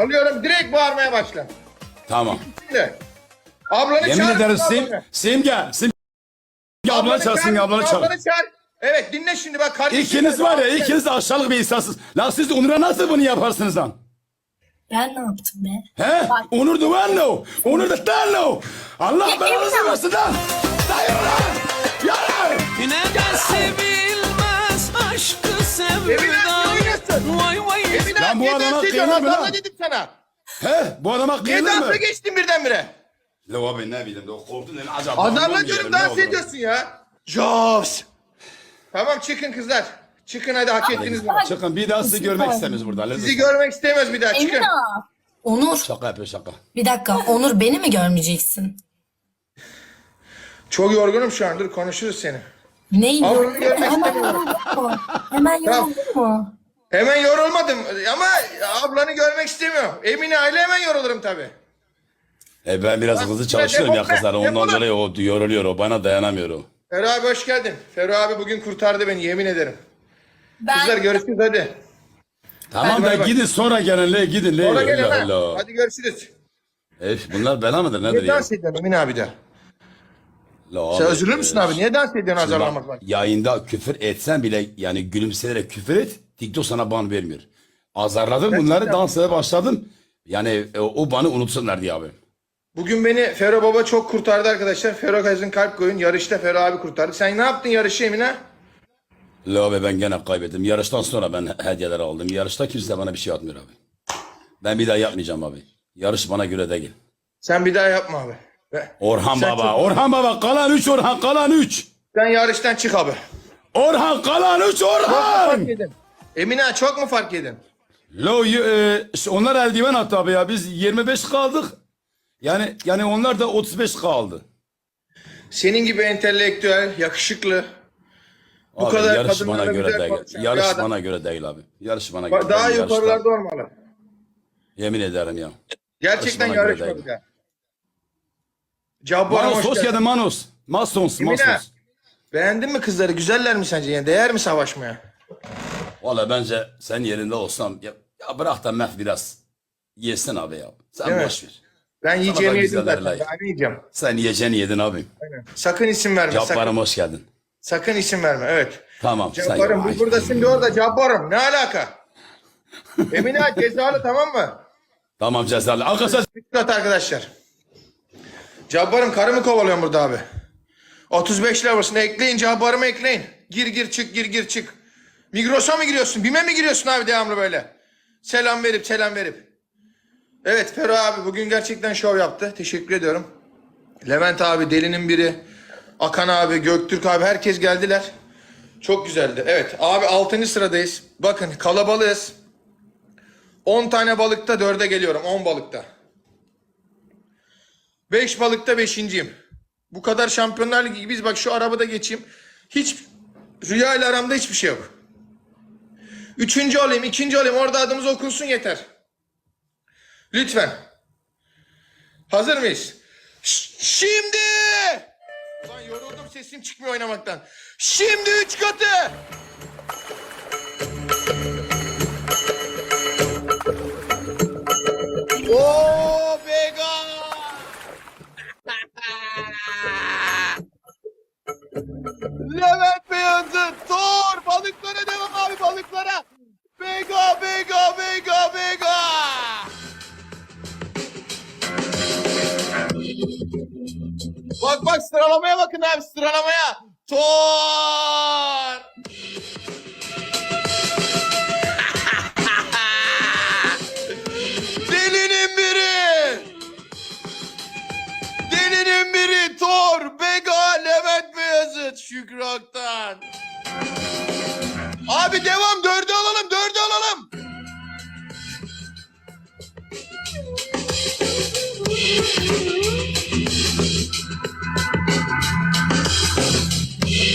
Alıyorum direkt bağırmaya başla. Tamam. Şimdi. Ablanı Yemin çağır. ederim Sim, ablanı. Simge. Simge ablanı çağır, Simge ablanı çağır. Ablanı çağır. Evet dinle şimdi bak kardeşim. İkiniz var ya, ikiniz de aşağılık bir insansınız. Lan siz Onur'a nasıl bunu yaparsınız lan? Ben ne yaptım be? He? Onur duvarlo. Onur da tanlo. Allah Ya, belanızı Emine. versin lan. Dayı lan. Yürü. Neden sevilmez aşkı Emine, sevda oynuyorsun. Vay vay Emine Lan bu adama kıyılır mı lan? dedim sana. He? Bu adama Niye kıyılır mı? dansa geçtin birdenbire? La abi ne bileyim de o korktun dedim. Acaba Adamla diyorum dans ediyorsun ya. Jaws. Tamam çıkın kızlar. Çıkın hadi hak ettiniz bunu. Çıkın bir daha sizi görmek istemiyoruz burada. Sizi Lütfen. görmek istemez bir daha çıkın. Emine. Onur. Şaka yapıyor şaka. Bir dakika. Onur beni mi görmeyeceksin? Çok yorgunum şu an dur konuşuruz seni. Neyin? Ama Hemen yoruldun mu? Hemen yoruldun mu? Hemen yorulmadım ama ablanı görmek istemiyorum. Emine aile hemen yorulurum tabii. E ben biraz hızlı çalışıyorum ya kızlar. Ondan dolayı o yoruluyor o. Bana dayanamıyor o. Abi hoş geldin. Ferro abi bugün kurtardı beni yemin ederim. Ben Kızlar görüşürüz hadi. Tamam Hadi da gidin sonra gelin le gidin le. Sonra gel Allah hemen. Allah. Hadi görüşürüz. Ef, bunlar bela mıdır nedir Niye ya? dans ediyorsun Emine abi de? La Sen abi, üzülür müsün e, abi? Niye dans ediyorsun Bak, azarlamakla? yayında küfür etsen bile yani gülümseyerek küfür et TikTok sana ban vermiyor. Azarladım bunları dansaya başladım. Yani e, o banı unutsunlar diye abi. Bugün beni Ferro Baba çok kurtardı arkadaşlar. Ferro Kazın kalp koyun. Yarışta Ferro abi kurtardı. Sen ne yaptın yarışı Emine? La abi ben gene kaybettim. Yarıştan sonra ben hediyeler aldım. Yarışta kimse bana bir şey atmıyor abi. Ben bir daha yapmayacağım abi. Yarış bana göre değil. Sen bir daha yapma abi. Orhan Sen baba, çok- Orhan baba kalan 3 Orhan kalan 3. Sen yarıştan çık abi. Orhan kalan 3 Çok mu Orhan. Emine çok mu fark yedin? Lo e, ş- onlar eldiven attı abi ya. Biz 25 kaldık. Yani yani onlar da 35 kaldı. Senin gibi entelektüel, yakışıklı, bu Abi, kadar yarış kadınlara bana göre güzel değil. bir Yarış adam. bana göre değil abi. Yarış bana göre Bak, daha değil. Yarışta- yukarılarda olmalı. Yemin ederim ya. Gerçekten Yarış bana yarışma göre bir daha. Cabbar'a Manos hoş hoş geldin. geldin Manos. Masons, Emine, Masons. beğendin mi kızları? Güzeller mi sence? Yani değer mi savaşmaya? Valla bence sen yerinde olsam ya, ya bırak da Mef biraz yesin abi ya. Sen mi? boş ver. Ben yiyeceğimi yedim güzeller zaten. layık. Daha ne yiyeceğim? Sen yiyeceğini yedin abim. Aynen. Sakın isim verme. Sakın, Cabbar'ım hoş geldin. sakın isim verme. Evet. Tamam. sen Cabbar'ım bu buradasın de orada Cabbar'ım. Ne alaka? Emine cezalı tamam mı? Tamam cezalı. Arkadaşlar Dikkat arkadaşlar. Cabbar'ım karımı kovalıyorum burada abi. 35 level'sın ekleyin Cabbar'ımı ekleyin. Gir gir çık gir gir çık. Migros'a mı giriyorsun? Bime mi giriyorsun abi devamlı böyle? Selam verip selam verip. Evet Fero abi bugün gerçekten şov yaptı. Teşekkür ediyorum. Levent abi delinin biri. Akan abi, Göktürk abi herkes geldiler. Çok güzeldi. Evet abi 6. sıradayız. Bakın kalabalığız. 10 tane balıkta 4'e geliyorum. 10 balıkta. 5 balıkta 5.yim. Bu kadar şampiyonlar ligi gibiyiz. Bak şu arabada geçeyim. Hiç rüya ile aramda hiçbir şey yok. Üçüncü olayım, ikinci olayım. Orada adımız okunsun yeter. Lütfen. Hazır mıyız? Şimdi! Ulan yoruldum sesim çıkmıyor oynamaktan. Şimdi üç katı!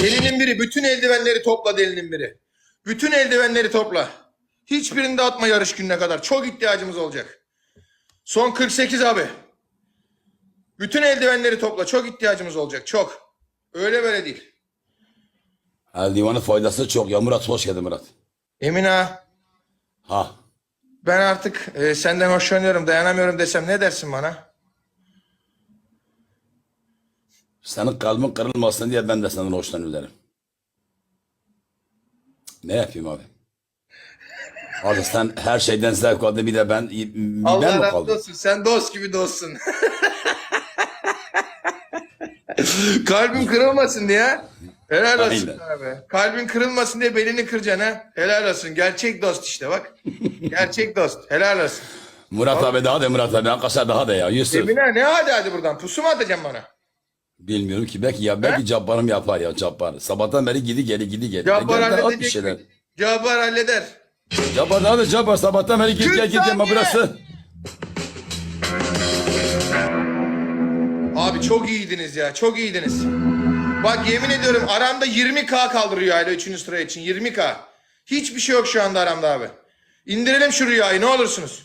Delinin biri bütün eldivenleri topla delinin biri. Bütün eldivenleri topla. Hiçbirini de atma yarış gününe kadar. Çok ihtiyacımız olacak. Son 48 abi. Bütün eldivenleri topla. Çok ihtiyacımız olacak. Çok. Öyle böyle değil. eldivanın faydası çok ya. Murat hoş geldin Murat. Emine. Ha. ben artık e, senden hoşlanıyorum, dayanamıyorum desem ne dersin bana? Senin kalbin kırılmasın diye ben de senden hoşlanıyorum. Ne yapayım abi? Abi sen her şeyden zevk aldın bir de ben, ben Allah mi razı kaldım? olsun. Sen dost gibi dostsun. Kalbim kırılmasın diye. Helal olsun Aynen. abi. Kalbin kırılmasın diye belini kıracaksın ha. Helal olsun. Gerçek dost işte bak. Gerçek dost. Helal olsun. Murat abi daha da Murat abi arkadaşlar daha da ya Yusuf. Emine ne hadi hadi buradan. Pusu mu atacaksın bana? Bilmiyorum ki belki ya belki Cabbar'ım yapar ya Cabbar. Sabahtan beri gidi geli gidi geli. Cabbar Gel, at bir halledecek şeyler. mi? Cabbar halleder. Cabbar hadi Cabbar sabahtan beri git gel git ama burası. Abi çok iyiydiniz ya. Çok iyiydiniz. Bak yemin ediyorum aramda 20k kaldı rüyayla 3. sıra için. 20k. Hiçbir şey yok şu anda aramda abi. İndirelim şu rüyayı ne olursunuz.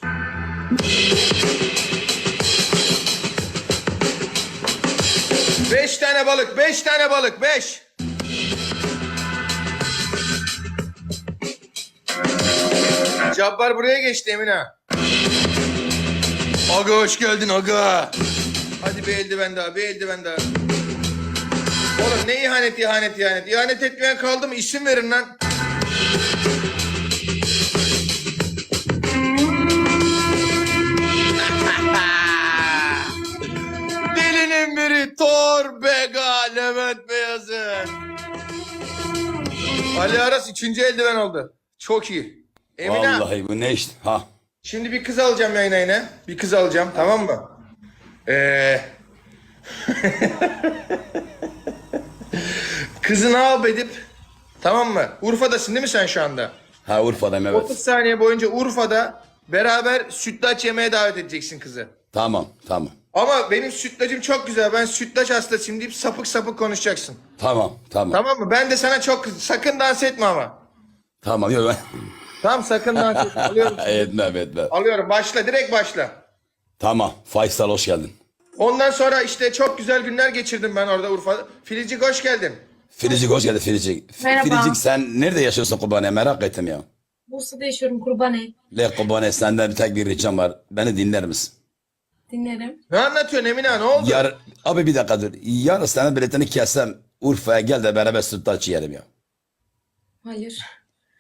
Beş tane balık, beş tane balık, beş. Cabbar buraya geçti Emine. Aga hoş geldin aga. Hadi bir eldiven daha, bir eldiven daha. Oğlum ne ihanet ihanet ihanet. İhanet etmeyen kaldı mı? İsim verin lan. Thor Bega Levent Beyazıt. Ali Aras üçüncü eldiven oldu. Çok iyi. Emine Vallahi bu ne işte. Ha. şimdi bir kız alacağım yayına yine. Bir kız alacağım tamam mı? Ee... Kızını al edip tamam mı? Urfa'dasın değil mi sen şu anda? Ha Urfa'dayım evet. 30 saniye boyunca Urfa'da beraber sütlaç yemeye davet edeceksin kızı. Tamam tamam. Ama benim sütlacım çok güzel. Ben sütlaç hastasıyım deyip sapık sapık konuşacaksın. Tamam tamam. Tamam mı? Ben de sana çok sakın dans etme ama. Tamam yok ben. Tamam sakın dans etme. Alıyorum. etmem etmem. Alıyorum. Başla. Direkt başla. Tamam. Faysal hoş geldin. Ondan sonra işte çok güzel günler geçirdim ben orada Urfa'da. Filicik hoş geldin. Filicik hoş geldin Filicik. Merhaba. Filicik sen nerede yaşıyorsun Kubane merak ettim ya. Bursa'da yaşıyorum Kurbane. Le Kubane senden bir tek bir ricam var. Beni dinler misin? Dinlerim. Ne anlatıyorsun Emine? Ne oldu? Yar, abi bir dakika dur. Yarın senin biletini kessem Urfa'ya gel de beraber sütlaç yiyelim ya. Hayır.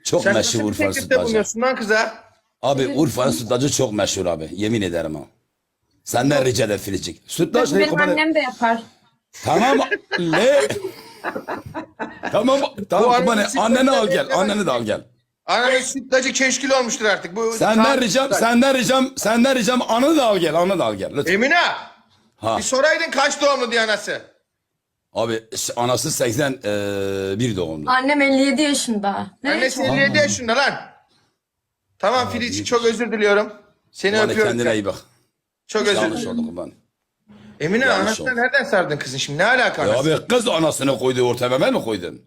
Çok Sen meşhur nasıl bir Urfa'nın teklifte sütlacı. bulunuyorsun lan kıza? Abi Urfa'nın sütlacı çok meşhur abi. Yemin ederim ha. Senden rica ederim Filicik. Sütlaç ne Benim annem de yapar. Tamam. Le. tamam. Tamam sütlaç Anneni al gel. Anneni de al gel. Ananın sütlacı keşkil olmuştur artık. Bu Senden ricam, senden ricam, senden ricam anı da al gel, anı da al gel. Lütfen. Emine! Ha. Bir soraydın kaç doğumlu diye anası. Abi anası 81 doğumlu. Annem 57 yaşında. Ne? Annesi 57 yaşında lan. Tamam Filicik çok özür diliyorum. Seni Hadi öpüyorum. kendine iyi bak. Çok özür Yanlış dilerim. oldu kurban. Emine Yanlış anasına oldu. nereden sardın kızın şimdi? Ne alaka Ya anası? abi kız anasını koydu ortaya ben mi koydum?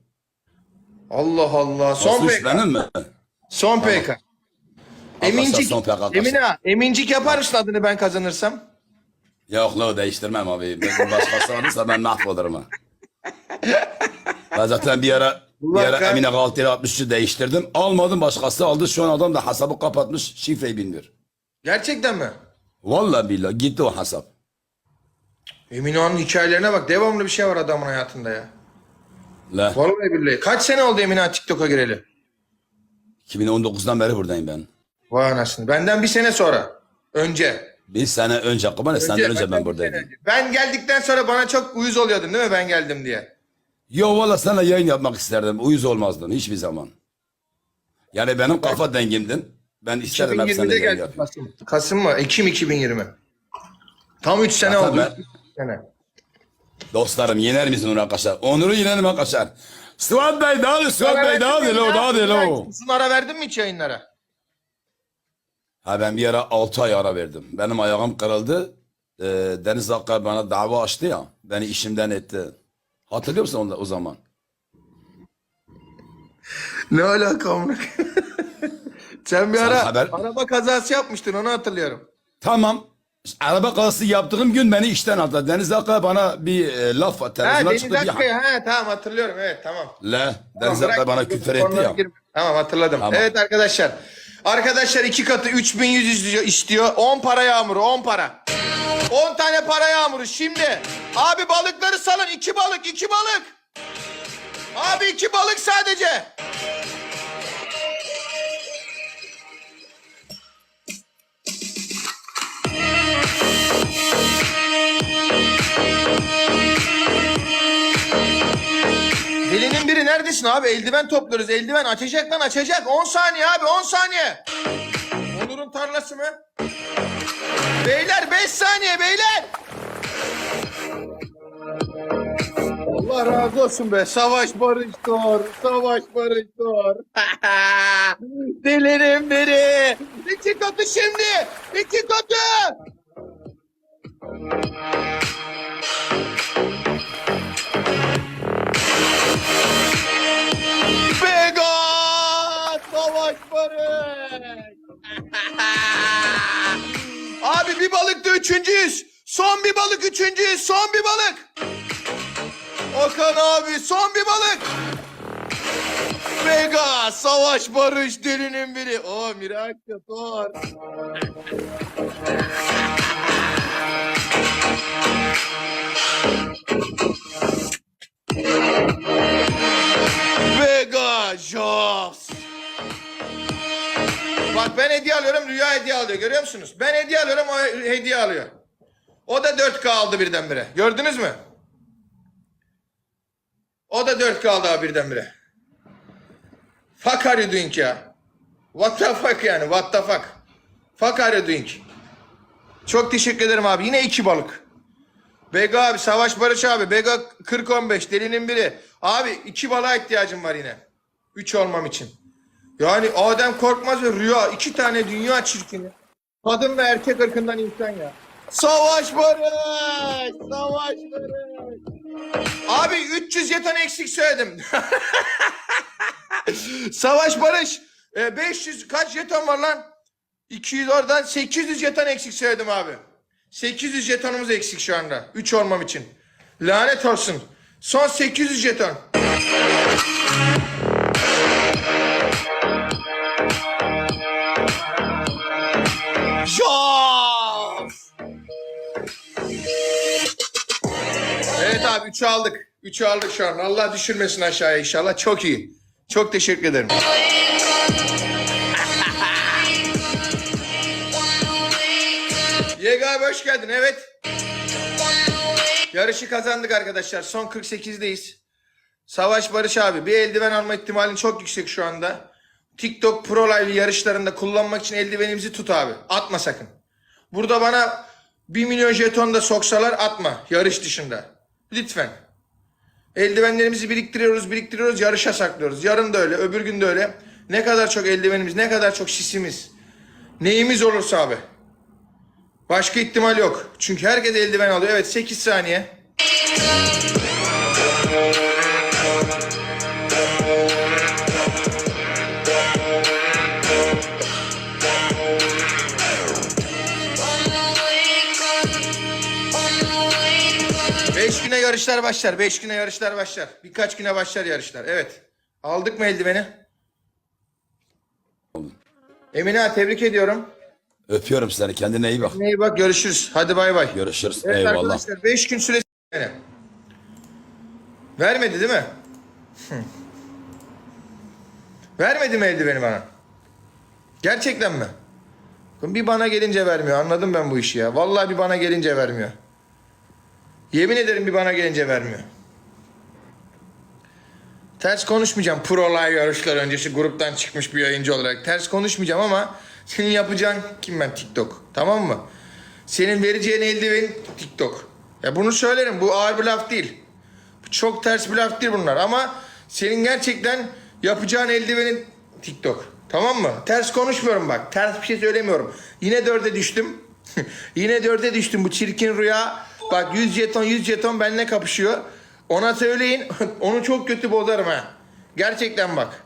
Allah Allah. Son PK. benim mi? Son PK. Emincik. son PK. Emine emincik yapar mısın adını ben kazanırsam? Yok la değiştirmem abi. Ben başkası alırsa ben mahvolurum ha. Ben zaten bir ara bir ara kahretsin. Emine Galatasaray 63'ü değiştirdim. Almadım başkası aldı. Şu an adam da hesabı kapatmış. Şifreyi bilmiyor. Gerçekten mi? Vallahi billahi gitti o hesap. Emine Hanım'ın hikayelerine bak. Devamlı bir şey var adamın hayatında ya. La Vallahi billahi. Kaç sene oldu Emine TikTok'a gireli? 2019'dan beri buradayım ben. Vay anasını. Benden bir sene sonra. Önce. Bir sene önce Kubane senden önce ben buradaydım. önce. Ben geldikten sonra bana çok uyuz oluyordun değil mi ben geldim diye? Yo valla sana yayın yapmak isterdim. Uyuz olmazdın hiçbir zaman. Yani benim kafa dengimdin. Ben isterim hep seninle 2020'de yayın yapayım. Kasım. Kasım mı? Ekim 2020. Tam 3 sene Zaten oldu. ben- sene. Dostlarım yener misin onu arkadaşlar? Onur'u yenelim arkadaşlar. Suat Bey daha Suat Bey daha lo daha lo. Uzun ara verdin mi hiç yayınlara? Ha ben bir ara 6 ay ara verdim. Benim ayağım kırıldı. Ee, Deniz Akkar bana dava açtı ya. Beni işimden etti. Hatırlıyor musun onu- o zaman? Ne alaka amına? Sen bir ara haber- araba kazası yapmıştın onu hatırlıyorum. Tamam. Araba kazası yaptığım gün beni işten aldı. Deniz Akkar bana bir e, laf Ha televizyona Deniz çıktı. Bir, Akkaya ha tamam hatırlıyorum evet tamam. Le, Deniz Akkar bana küfür etti ya. Tamam hatırladım. Tamam. Evet arkadaşlar. Arkadaşlar iki katı 3100 istiyor- istiyor. 10 para yağmuru 10 para. 10 tane para yağmuru şimdi. Abi balıkları salın. iki balık iki balık. Abi iki balık sadece. Neredesin abi? Eldiven topluyoruz. Eldiven açacak lan açacak. 10 saniye abi 10 saniye. Onur'un tarlası mı? Beyler 5 saniye beyler. Allah razı olsun be. Savaş barış doğar. Savaş barış doğar. Delinin biri. İki katı şimdi. İki katı. Üçüncüyüz. Son bir balık üçüncüyüz. Son bir balık. Okan abi son bir balık. Vegas! Savaş barış delinin biri. O Miracle Thor. Vega Jos. Bak ben hediye alıyorum, Rüya hediye alıyor. Görüyor musunuz? Ben hediye alıyorum, o hediye alıyor. O da 4K aldı birdenbire. Gördünüz mü? O da 4K aldı abi birdenbire. Fuck are you doing ya? What the fuck yani? What the fuck? Fuck are you doing? Çok teşekkür ederim abi. Yine iki balık. Bega abi, Savaş Barış abi. Bega 40-15, delinin biri. Abi iki balığa ihtiyacım var yine. Üç olmam için. Yani Adem Korkmaz ve Rüya iki tane dünya çirkini. Kadın ve erkek ırkından insan ya. Savaş Barış! Savaş Barış! Abi 300 jeton eksik söyledim. Savaş Barış. e, 500 kaç jeton var lan? 200 oradan 800 jeton eksik söyledim abi. 800 jetonumuz eksik şu anda. 3 olmam için. Lanet olsun. Son 800 jeton. Abi 3'ü aldık. 3'ü aldık şu an. Allah düşürmesin aşağıya inşallah. Çok iyi. Çok teşekkür ederim. Abi hoş geldin. Evet. Yarışı kazandık arkadaşlar. Son 48'deyiz. Savaş Barış abi. Bir eldiven alma ihtimalin çok yüksek şu anda. TikTok Pro Live yarışlarında kullanmak için eldivenimizi tut abi. Atma sakın. Burada bana 1 milyon jeton da soksalar atma. Yarış dışında. Lütfen. Eldivenlerimizi biriktiriyoruz, biriktiriyoruz, yarışa saklıyoruz. Yarın da öyle, öbür gün de öyle. Ne kadar çok eldivenimiz, ne kadar çok sisimiz, neyimiz olursa abi. Başka ihtimal yok. Çünkü herkes eldiven alıyor. Evet 8 saniye. Beş güne yarışlar başlar. Beş güne yarışlar başlar. Birkaç güne başlar yarışlar. Evet. Aldık mı eldiveni? Emine tebrik ediyorum. Öpüyorum seni. Kendine iyi bak. İyi bak görüşürüz. Hadi bay bay. Görüşürüz. Evet Eyvallah. arkadaşlar 5 gün süresi yani. Vermedi değil mi? Vermedi mi eldiveni bana? Gerçekten mi? Bir bana gelince vermiyor. Anladım ben bu işi ya. Vallahi bir bana gelince vermiyor. Yemin ederim bir bana gelince vermiyor. Ters konuşmayacağım. Pro live yarışlar öncesi gruptan çıkmış bir yayıncı olarak. Ters konuşmayacağım ama senin yapacağın kim ben TikTok. Tamam mı? Senin vereceğin eldiven TikTok. Ya bunu söylerim. Bu ağır bir laf değil. Bu çok ters bir laf değil bunlar ama senin gerçekten yapacağın eldivenin TikTok. Tamam mı? Ters konuşmuyorum bak. Ters bir şey söylemiyorum. Yine dörde düştüm. Yine dörde düştüm. Bu çirkin rüya. Bak 100 jeton 100 jeton benimle kapışıyor. Ona söyleyin onu çok kötü bozarım ha. Gerçekten bak.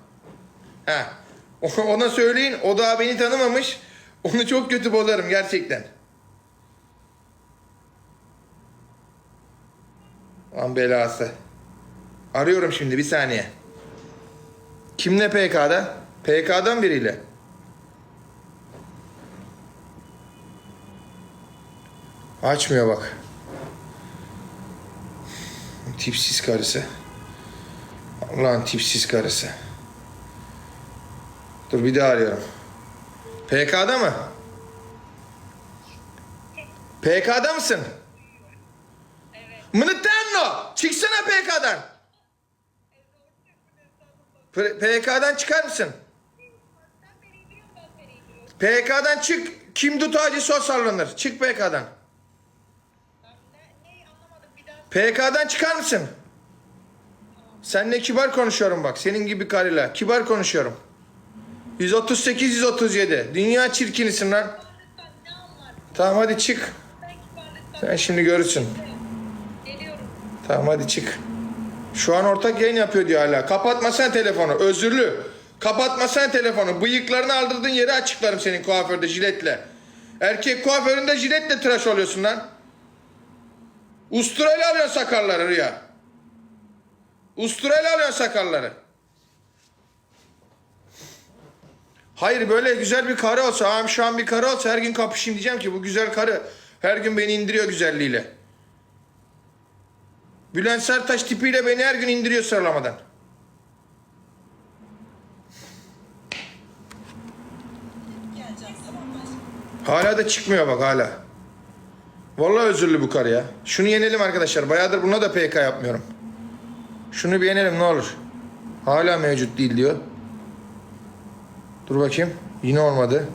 Ha. Ona söyleyin o daha beni tanımamış. Onu çok kötü bozarım gerçekten. Lan belası. Arıyorum şimdi bir saniye. Kimle PK'da? PK'dan biriyle. Açmıyor bak. Tipsiz karısı. Allah'ın tipsiz karısı. Dur bir daha arıyorum. PK'da mı? PK'da mısın? Evet. Mınıttanno! Çıksana PK'dan. PK'dan çıkar mısın? PK'dan çık. Kim o sallanır. Çık PK'dan. PK'dan çıkar mısın? Seninle kibar konuşuyorum bak. Senin gibi karıyla. Kibar konuşuyorum. 138 137. Dünya çirkinisin lan. Tamam hadi çık. Sen şimdi görürsün. Tamam hadi çık. Şu an ortak yayın yapıyor diyor hala. Kapatmasan telefonu. Özürlü. Kapatmasan telefonu. Bıyıklarını aldırdığın yeri açıklarım senin kuaförde jiletle. Erkek kuaföründe jiletle tıraş oluyorsun lan. Usturayla alıyorsun sakalları Rüya. Usturayla alıyorsun sakalları. Hayır böyle güzel bir karı olsa, ağam şu an bir karı olsa her gün kapışayım diyeceğim ki bu güzel karı her gün beni indiriyor güzelliğiyle. Bülent Sertaç tipiyle beni her gün indiriyor sıralamadan. Hala da çıkmıyor bak hala. Vallahi özürlü bu karı ya. Şunu yenelim arkadaşlar. Bayağıdır buna da PK yapmıyorum. Şunu bir yenelim ne olur. Hala mevcut değil diyor. Dur bakayım. Yine olmadı.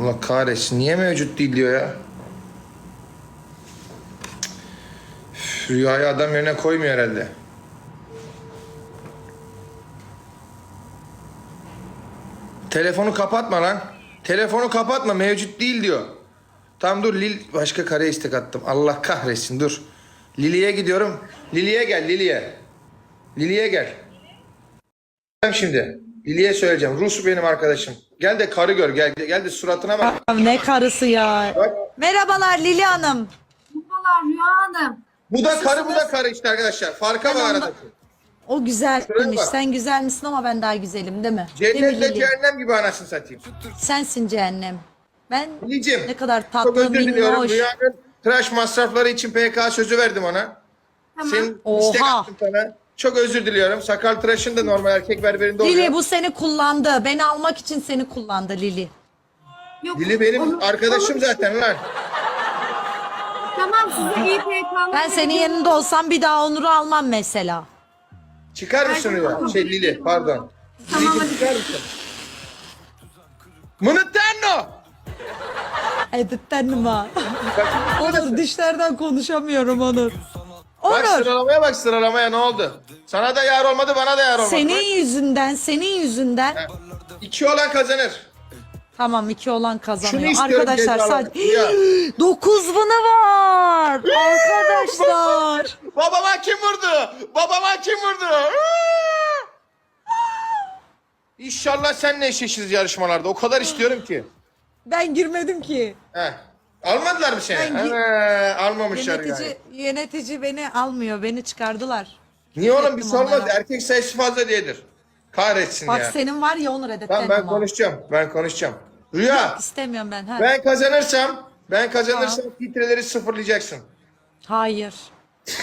Allah kahretsin. Niye mevcut değil diyor ya. Rüyayı adam yerine koymuyor herhalde. Telefonu kapatma lan. Telefonu kapatma mevcut değil diyor. Tamam dur Lil başka kare istek attım. Allah kahretsin dur. Lili'ye gidiyorum. Lili'ye gel Lili'ye. Lili'ye gel. Ben şimdi Lili'ye söyleyeceğim. Rus benim arkadaşım. Gel de karı gör gel. Gel de suratına bak. Ya Ne karısı ya. Bak. Merhabalar Lili Hanım. Merhabalar Rüya Hanım. Bu da karı bu da karı işte arkadaşlar. Farka var aradaki. O güzelmiş. Sen güzel misin ama ben daha güzelim değil mi? Değil mi Cennetle Lili? cehennem gibi anasını satayım. Sensin cehennem. Ben Lilicim. ne kadar Çok tatlı, özür diliyorum. minnoş. Rüyanın tıraş masrafları için PK sözü verdim ona. Senin istek Oha. attım sana. Çok özür diliyorum. Sakal tıraşın da normal erkek berberinde oluyor. Lili bu seni kullandı. Beni almak için seni kullandı Lili. Yok, Lili benim onu- arkadaşım onu- zaten lan. Tamam size iyi PK'lar. Ben senin yerinde olsam bir daha Onur'u almam mesela. Çıkar mısın Rüya? Şey Lili pardon. Tamam, Lilicim hadi. çıkar mısın? Mınıttanno! Editlerim ha. Onur dişlerden konuşamıyorum Onur. Bak Onur sıralamaya bak sıralamaya ne oldu? Sana da yar olmadı bana da yar olmadı. senin yüzünden senin yüzünden Bak, İki olan kazanır. Tamam iki olan Şunu kazanıyor. istiyorum Arkadaşlar sadece. Ya. dokuz bunu var. Arkadaşlar. Babama kim vurdu? Babama kim vurdu? İnşallah senle eşleşiriz yarışmalarda. O kadar istiyorum ki. Ben girmedim ki. Heh. Almadılar mı seni? Ben gi- He, almamışlar Yönetici yani. yönetici beni almıyor. Beni çıkardılar. Niye oğlum bir şey onlara. Erkek sayısı fazla diyedir. Kahretsin Bak ya. senin var ya Onur edetlerim Tamam ben ama. konuşacağım. Ben konuşacağım. Rüya İstemiyorum ben. Ha. ben kazanırsam ben kazanırsam filtreleri sıfırlayacaksın. Hayır.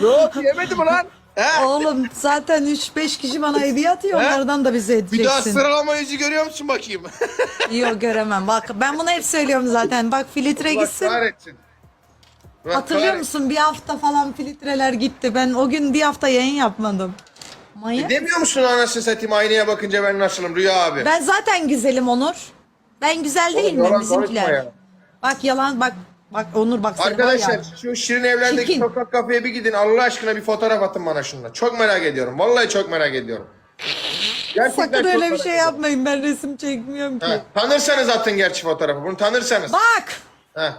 ne oldu yemedi mi lan? He? Oğlum zaten 3-5 kişi bana hediye atıyor. He? Onlardan da bize Bir daha edeceksin. sıralama yüzü görüyor musun bakayım? Yok göremem. Bak ben bunu hep söylüyorum zaten. Bak filtre Bak gitsin. kahretsin. Bak Hatırlıyor kahretsin. musun? Bir hafta falan filtreler gitti. Ben o gün bir hafta yayın yapmadım. Manyak. Demiyor musun anasını satayım aynaya bakınca ben nasılım Rüya abi? Ben zaten güzelim Onur. Ben güzel değil Oğlum, yalan miyim konuşma bizimkiler? ya. Bak yalan bak. Bak Onur bak var Arkadaşlar ya. şu Şirin Evler'deki Çirkin. sokak kafeye bir gidin Allah aşkına bir fotoğraf atın bana şundan. Çok merak ediyorum. Vallahi çok merak ediyorum. Gerçekten Sakın çok öyle bir merak şey ediyorum. yapmayın. Ben resim çekmiyorum ki. Ha, tanırsanız atın gerçi fotoğrafı. Bunu tanırsanız. Bak! Ha.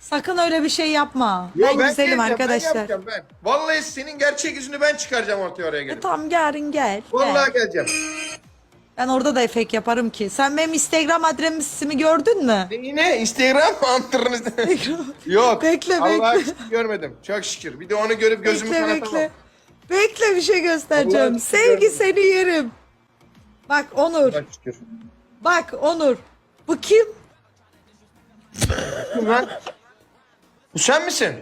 Sakın öyle bir şey yapma. Yo, ben, güzelim geleceğim, arkadaşlar. Ben yapacağım ben. Vallahi senin gerçek yüzünü ben çıkaracağım ortaya oraya E, gelip. tamam yarın gel. Vallahi gel. geleceğim. Ben orada da efekt yaparım ki. Sen benim Instagram adresimi gördün mü? Ne, Yine Instagram antırınız. Yok. Bekle, Allah'a bekle. şükür görmedim. Çok şükür. Bir de onu görüp gözümü bekle kanatamam. bekle. Bekle bir şey göstereceğim. sizi Sevgi görmedim. seni yerim. Bak Onur. Bak şükür. Bak Onur. Bu kim? Kim lan? Bu sen misin?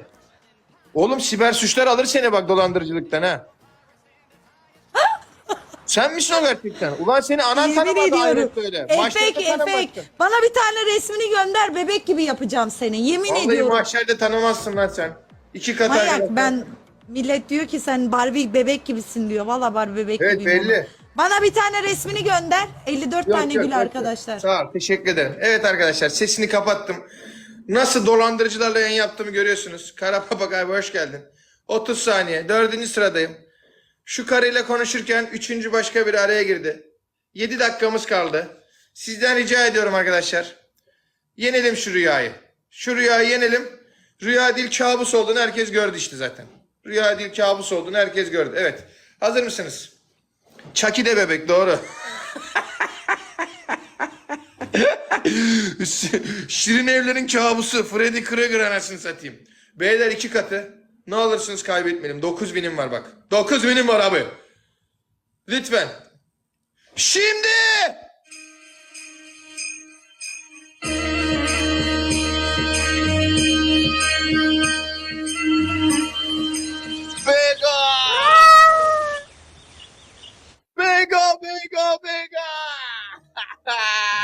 Oğlum siber suçlar alır seni bak dolandırıcılıktan ha. Sen misin o gerçekten? Ulan seni anan tanımadı ahiret böyle. Efek Mahşerde efek. tanımazsın. Bana bir tane resmini gönder bebek gibi yapacağım seni. Yemin Vallahi ediyorum. mahşerde tanımazsın lan sen. İki kat Manyak ahiret. ben millet diyor ki sen Barbie bebek gibisin diyor. Valla Barbie bebek Evet, gibiyim belli. ama. Bana bir tane resmini gönder. 54 Yok, tane yok, gül yok, arkadaşlar. Sağ ol teşekkür ederim. Evet arkadaşlar sesini kapattım. Nasıl dolandırıcılarla yayın yaptığımı görüyorsunuz. Kara Papagay hoş geldin. 30 saniye. Dördüncü sıradayım. Şu karıyla konuşurken üçüncü başka biri araya girdi. 7 dakikamız kaldı. Sizden rica ediyorum arkadaşlar. Yenelim şu rüyayı. Şu rüyayı yenelim. Rüya değil kabus olduğunu herkes gördü işte zaten. Rüya değil kabus olduğunu herkes gördü. Evet. Hazır mısınız? Çaki de bebek doğru. Şirin evlerin kabusu. Freddy Krueger anasını satayım. Beyler iki katı. Ne olursunuz kaybetmeyelim. 9 binim var bak. 9 binim var abi. Lütfen. Şimdi. Vega. Vega, Vega, Vega.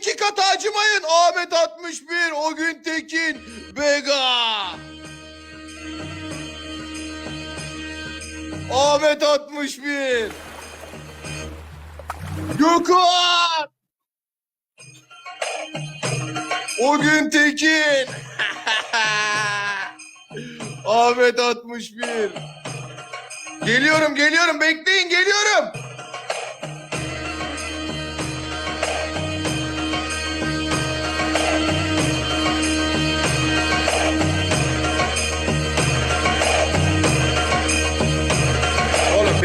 iki kat acımayın. Ahmet 61 o gün Tekin. Vega. Ahmet 61. Gökhan. O gün Tekin. Ahmet 61. Geliyorum geliyorum bekleyin geliyorum.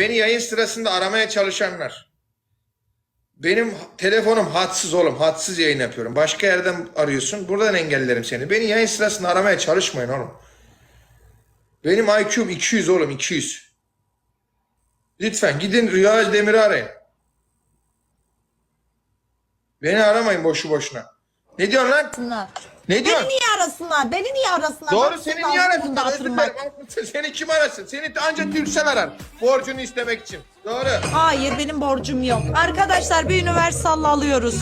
Beni yayın sırasında aramaya çalışanlar. Benim telefonum hatsız oğlum. Hatsız yayın yapıyorum. Başka yerden arıyorsun. Buradan engellerim seni. Beni yayın sırasında aramaya çalışmayın oğlum. Benim IQ'm 200 oğlum 200. Lütfen gidin Rüya Özdemir'i arayın. Beni aramayın boşu boşuna. Ne diyorsun lan? Arasınlar. Ne Beni diyorsun? niye arasınlar? Beni niye arasınlar? Doğru seni niye arasın? Seni kim arasın? Seni ancak Türksel arar. Borcunu istemek için. Doğru. Hayır benim borcum yok. Arkadaşlar bir Universal alıyoruz.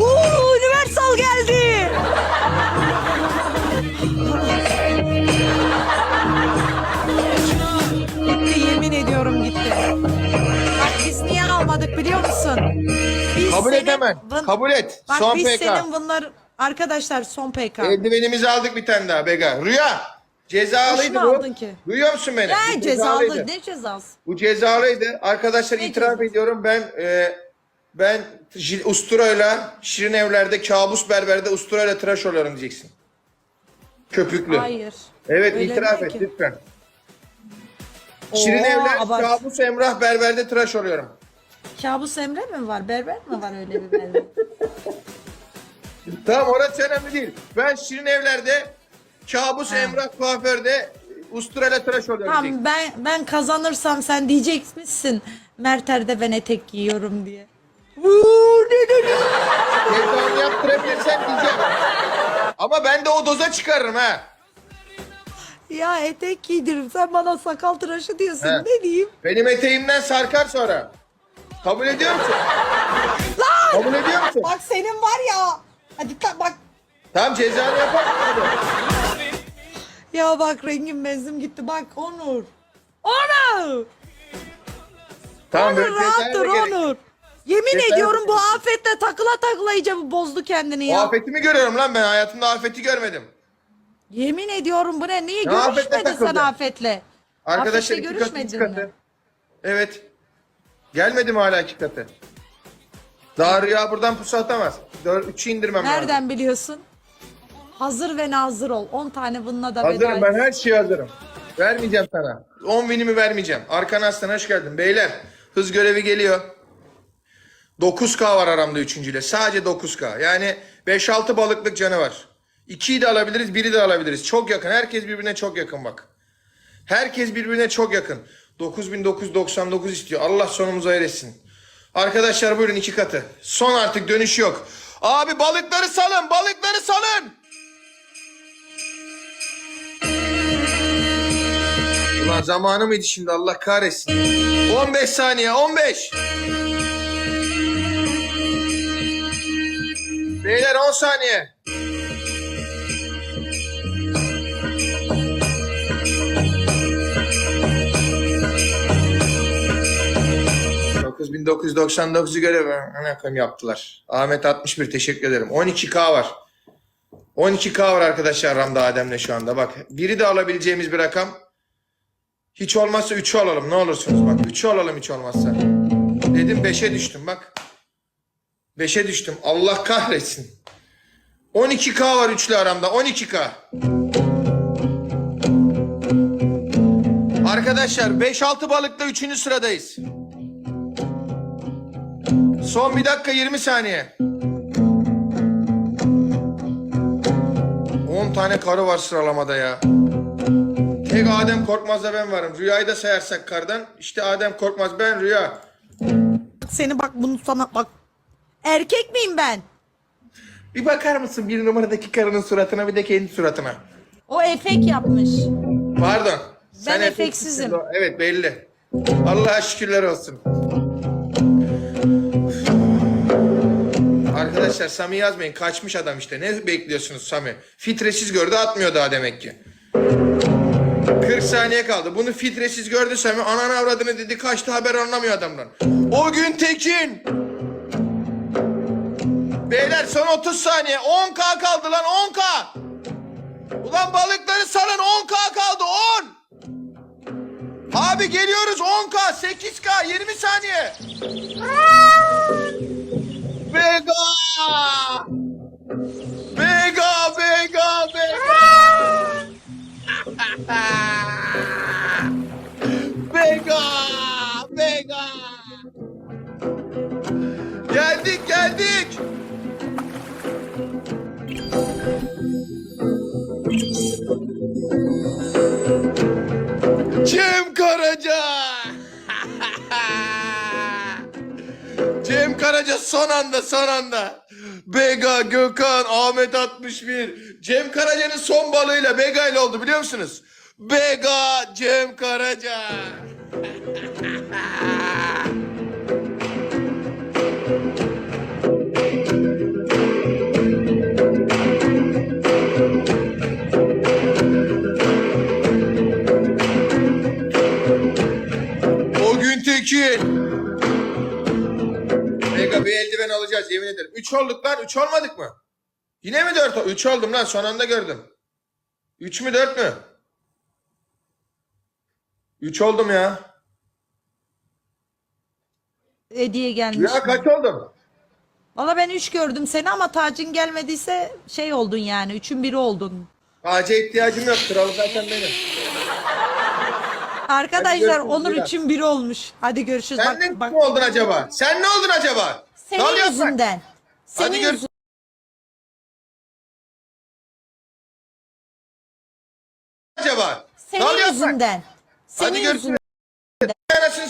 Uuu Universal geldi. gitti yemin ediyorum gitti. Bak biz niye almadık biliyor musun? Biz Kabul et senin hemen. vın- Kabul et. Bak Son biz PK. senin bunlar arkadaşlar son PK. Eldivenimizi aldık bir tane daha Bega. Rüya. Cezalıydı bu. aldın ki. Duyuyor musun beni? Ne cezalı ne cezası? Bu cezalıydı. Arkadaşlar Ne itiraf cezası? ediyorum ben e, ben usturayla Şirin Evler'de kabus berberde usturayla tıraş oluyorum diyeceksin. Köpüklü. Hayır. Evet Öyle itiraf et ki. lütfen. Şirin Oo, Evler abart. kabus Emrah berberde tıraş oluyorum. Kabus Emre mi var? Berber mi var öyle bir berber? Tamam orası önemli değil. Ben Şirin Evler'de kabus Emrah kuaförde usturayla tıraş oluyorum tamam ben ben kazanırsam sen diyecek misin? Merter'de ben etek giyiyorum diye. Vuu, ne ne? Cezanı yaptırabilirsen diyeceğim. Ama ben de o doza çıkarırım ha. Ya etek giydiririm sen bana sakal tıraşı diyorsun He. ne diyeyim? Benim eteğimden sarkar sonra. Kabul ediyor musun? Kabul ediyor musun? Bak senin var ya. Hadi ta- bak. Tamam cezanı hadi. Ya bak rengim benzim gitti bak Onur. Onur. Tamam Onur böyle rahat cezaya dur da gerek- Onur. Yemin Cezaya ediyorum bu afetle takıla takıla iyice bu bozdu kendini O ya. afeti mi görüyorum lan ben? Hayatımda afeti görmedim. Yemin ediyorum bu ne? Niye Ne afetle görüşmedin sen takıldı? afetle? Arkadaşlar Afetle iki katı, iki görüşmedin mi? katı. Evet. Gelmedi mi hala iki katı? Daha Rüya buradan pusu atamaz. Dört, üçü indirmem lazım. Nereden biliyorsun? Hazır ve nazır ol. 10 tane bununla da veda Hazırım et. ben her şeye hazırım. Vermeyeceğim sana. 10 binimi vermeyeceğim. Arkana aslan hoş geldin. Beyler hız görevi geliyor. 9K var aramda üçüncüyle. Sadece 9K. Yani 5-6 balıklık canı var. 2'yi de alabiliriz, biri de alabiliriz. Çok yakın. Herkes birbirine çok yakın bak. Herkes birbirine çok yakın. 9999 istiyor. Allah sonumuzu hayır etsin. Arkadaşlar buyurun iki katı. Son artık dönüş yok. Abi balıkları salın, balıkları salın. Ulan zamanı mıydı şimdi Allah kahretsin. 15 saniye 15. Beyler 10 saniye. ...9999'u göre ana koyayım yaptılar. Ahmet 61 teşekkür ederim. 12K var. 12K var arkadaşlar Ramda Adem'le şu anda. Bak biri de alabileceğimiz bir rakam. Hiç olmazsa 3'ü alalım ne olursunuz bak. 3'ü alalım hiç olmazsa. Dedim 5'e düştüm bak. 5'e düştüm. Allah kahretsin. 12K var üçlü aramda. 12K. Arkadaşlar 5-6 balıkla 3. sıradayız. Son bir dakika 20 saniye. 10 tane karı var sıralamada ya. Tek Adem Korkmaz'da ben varım. Rüyayı da sayarsak kardan. işte Adem Korkmaz ben Rüya. Seni bak bunu sana bak. Erkek miyim ben? Bir bakar mısın bir numaradaki karının suratına bir de kendi suratına. O efek yapmış. Pardon. Ben efeksizim. Evet belli. Allah'a şükürler olsun. Arkadaşlar Sami yazmayın. Kaçmış adam işte. Ne bekliyorsunuz Sami? Fitresiz gördü atmıyor daha demek ki. 40 saniye kaldı. Bunu fitresiz gördü Sami. Ananı avradını dedi. Kaçtı haber anlamıyor adamdan. O gün Tekin. Beyler son 30 saniye. 10k kaldı lan 10k. Ulan balıkları salın 10k kaldı 10. Abi geliyoruz 10k 8k 20 saniye. Vega. Vega Vega Vega. Vega Vega. Geldik geldik. Cem Karaca. Karaca son anda son anda. Bega, Gökhan, Ahmet 61. Cem Karaca'nın son balığıyla Bega ile oldu biliyor musunuz? Bega, Cem Karaca. ederim. 3 olduk lan 3 olmadık mı? Yine mi 4? 3 oldum lan son anda gördüm. 3 mü 4 mü? 3 oldum ya. Hediye gelmiş. Ya kaç oldum? Valla ben 3 gördüm seni ama tacın gelmediyse şey oldun yani. Üçün biri oldun. Ağaca ihtiyacım yok. Kralı zaten benim. Arkadaşlar Onur üçün biri olmuş. Hadi görüşürüz. Sen ne bak, bak. mi oldun acaba? Sen ne oldun acaba? Senin Dal yaprak. yüzünden. Senin Hadi yüzünden. Acaba? Senin yüzünden. Senin Hadi görüşürüz. yüzünden. Bir sen